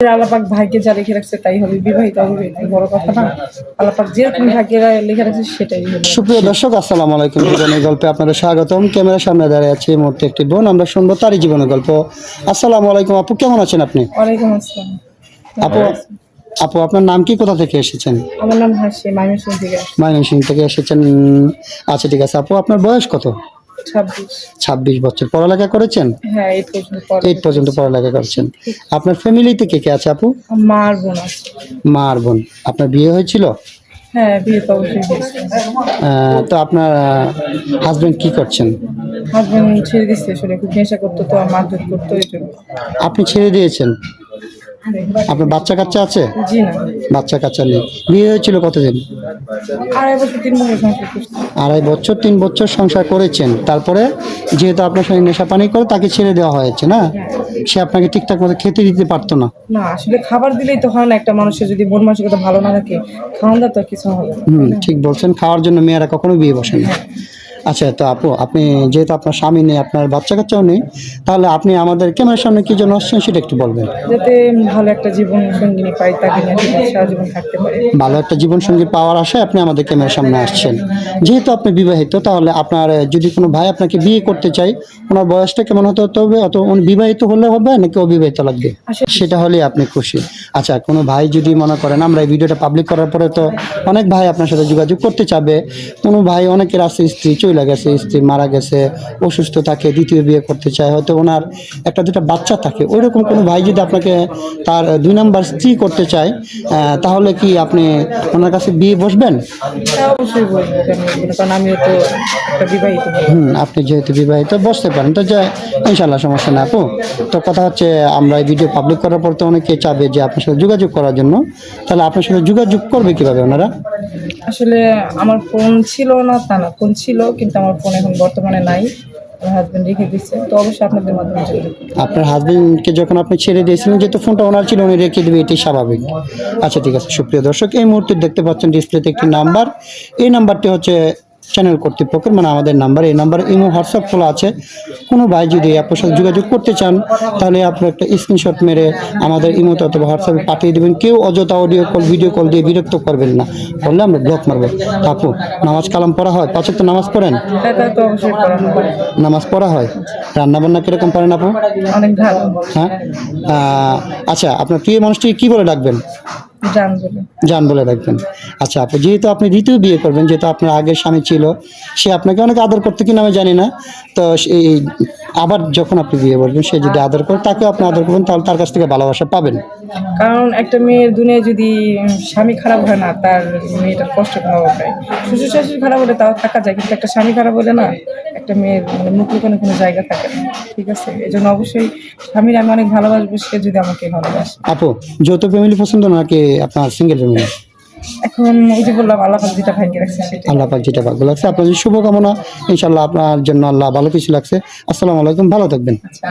আল্লাপাক ভাগ্যে যা লিখে রাখছে তাই হবে বিবাহিত অবিবাহিত বড় কথা না। আল্লাপাক যেরকম ভাগ্যে লিখে রাখছে সেটাই হবে। সুপ্রিয় দর্শক আসসালামু আলাইকুম। জীবনের গল্পে আপনাদের স্বাগতম। ক্যামেরার সামনে দাঁড়িয়ে আছে এই মুহূর্তে একটি বোন। আমরা শুনব তারই জীবনের গল্প। আসসালামু আলাইকুম আপু কেমন আছেন আপনি? ওয়ালাইকুম আসসালাম। আপু আপু আপনার নাম কি? কোথা থেকে এসেছেন? আমার নাম হাসি থেকে। ময়মনসিং থেকে এসেছেন। আচ্ছা ঠিক আছে। আপু আপনার বয়স কত? ছাব্বিশ। বছর। পড়ালেখা করেছেন? হ্যাঁ এইট পর্যন্ত পড়ালেখা করেছেন। আপনার ফ্যামিলিতে কে কে আছে আপু? মা আর বোন মা আর বোন। আপনার বিয়ে হয়েছিল? হ্যাঁ তো আপনার হাজবেন্ড কি করছেন? হাজবেন্ড ছেড়ে দিচ্ছে আসলে খুব নেশা করতো তো মারধর করতো আপনি ছেড়ে দিয়েছেন? আপনার বাচ্চা কাচ্চা আছে? বাচ্চা কাচ্চা নেই। বিয়ে হয়েছিল কতদিন? আড়াই বছর তিন বছর আড়াই বছর তিন বছর সংসার করেছেন। তারপরে যেহেতু আপনার সঙ্গে নেশা পানি করে তাকে ছেড়ে দেওয়া হয়েছে না? সে আপনাকে ঠিকঠাক মতো খেতে দিতে পারতো না। না আসলে খাবার দিলেই তো হয় না একটা মানুষের যদি মন মানসিকতা ভালো না থাকে খাওয়ান দাওয়া তো কিছু হবে। হুম ঠিক বলছেন খাওয়ার জন্য মেয়েরা কখনো বিয়ে বসে না। আচ্ছা তো আপু আপনি যেহেতু আপনার স্বামী নেই আপনার বাচ্চা কাচ্চাও নেই তাহলে আপনি আমাদের ক্যামেরার সামনে কি জন্য আসছেন সেটা একটু বলবেন। যাতে ভালো একটা জীবন সঙ্গিনী পাই তাকে জীবন থাকতে পারে। ভালো একটা জীবনসঙ্গী পাওয়ার আশায় আপনি আমাদের ক্যামেরার সামনে আসছেন। যেহেতু আপনি বিবাহিত তাহলে আপনার যদি কোনো ভাই আপনাকে বিয়ে করতে চাই ওনার বয়সটা কেমন হতে হতে হবে অত উনি বিবাহিত হলে হবে নাকি অবিবাহিত লাগবে? সেটা হলেই আপনি খুশি। আচ্ছা কোনো ভাই যদি মনে করেন আমরা এই ভিডিওটা পাবলিক করার পরে তো অনেক ভাই আপনার সাথে যোগাযোগ করতে চাবে। কোনো ভাই অনেকের আছে স্ত্রী চলে গেছে স্ত্রী মারা গেছে অসুস্থ থাকে দ্বিতীয় বিয়ে করতে চায় হয়তো ওনার একটা দুটা বাচ্চা থাকে। ওইরকম কোনো ভাই যদি আপনাকে তার দুই নাম্বার স্ত্রী করতে চায় তাহলে কি আপনি ওনার কাছে বিয়ে বসবেন? হ্যাঁ। হুম আপনি যেহেতু বিবাহিত বসতে পারেন। তো যে ইনশাল্লাহ সমস্যা না আপু। তো কথা হচ্ছে আমরা এই ভিডিও পাবলিক করার পর তো অনেকে চাবে যে আপনার সাথে যোগাযোগ করার জন্য। তাহলে আপনার সাথে যোগাযোগ করবে কীভাবে ওনারা? আসলে আমার ফোন ছিল না তা না ফোন ছিল কিন্তু আমার ফোন এখন বর্তমানে নাই। আমার হাজব্যান্ড রেখে দিচ্ছে তো অবশ্যই আপনাদের। আপনার যখন আপনি ছেড়ে দিয়েছিলেন ফোনটা ওনার ছিল, উনি রেখে এটি স্বাভাবিক। আচ্ছা ঠিক আছে, সুপ্রিয় দর্শক, এই মুহূর্তে দেখতে পাচ্ছেন ডিসপ্লেতে একটি নাম্বার এই নাম্বারটি হচ্ছে চ্যানেল কর্তৃপক্ষের মানে আমাদের নাম্বার এই নাম্বারে ইমো হোয়াটসঅ্যাপ খোলা আছে। কোনো ভাই যদি আপনার সাথে যোগাযোগ করতে চান তাহলে আপনি একটা স্ক্রিনশট মেরে আমাদের ইমোতে অথবা হোয়াটসঅ্যাপে পাঠিয়ে দেবেন। কেউ অযথা অডিও কল ভিডিও কল দিয়ে বিরক্ত করবেন না। বললে আমরা ব্লক মারবো। আপু নামাজ কালাম পড়া হয়? পাঁচক তো নামাজ পড়েন? হ্যাঁ নামাজ পড়া হয়? রান্না বান্না কীরকম পারেন আপু? হ্যাঁ? আচ্ছা আপনার প্রিয় মানুষটিকে কী বলে ডাকবেন? জান বলে। ডাকবেন আচ্ছা আপু যেহেতু আপনি দ্বিতীয় বিয়ে করবেন যেহেতু আপনার আগের স্বামী ছিল সে আপনাকে অনেক আদর করতে কিনা আমি জানি না। তো এই আবার যখন আপনি বিয়ে করবেন সে যদি আদর করে তাকেও আপনি আদর করবেন তাহলে তার কাছ থেকে ভালোবাসা পাবেন। কারণ একটা মেয়ের দুনিয়ায় যদি স্বামী খারাপ হয় না তার মেয়েটার কষ্ট পাওয়া পায় শ্বশুর শাশুড়ি খারাপ হলে তাও থাকা যায় কিন্তু একটা স্বামী খারাপ হলে না। একটা মেয়ের মানে মুখ লুকানোর কোনো জায়গা থাকে না ঠিক আছে? এই জন্য অবশ্যই স্বামীর আমি অনেক ভালোবাসবো সে যদি আমাকে ভালোবাসে। আপু যৌথ ফ্যামিলি পছন্দ নাকি আপনার সিঙ্গেল ফ্যামিলি এখন যে বললাম আল্লাহ পাক যেটা ভাগ্যে রাখছে সেটা আল্লাহ পাক যেটা ভাগ্য লাগছে আপনার শুভকামনা। ইনশাল্লাহ আপনার জন্য আল্লাহ ভালো কিছু লাগছে। আসসালাম আলাইকুম ভালো থাকবেন। আচ্ছা।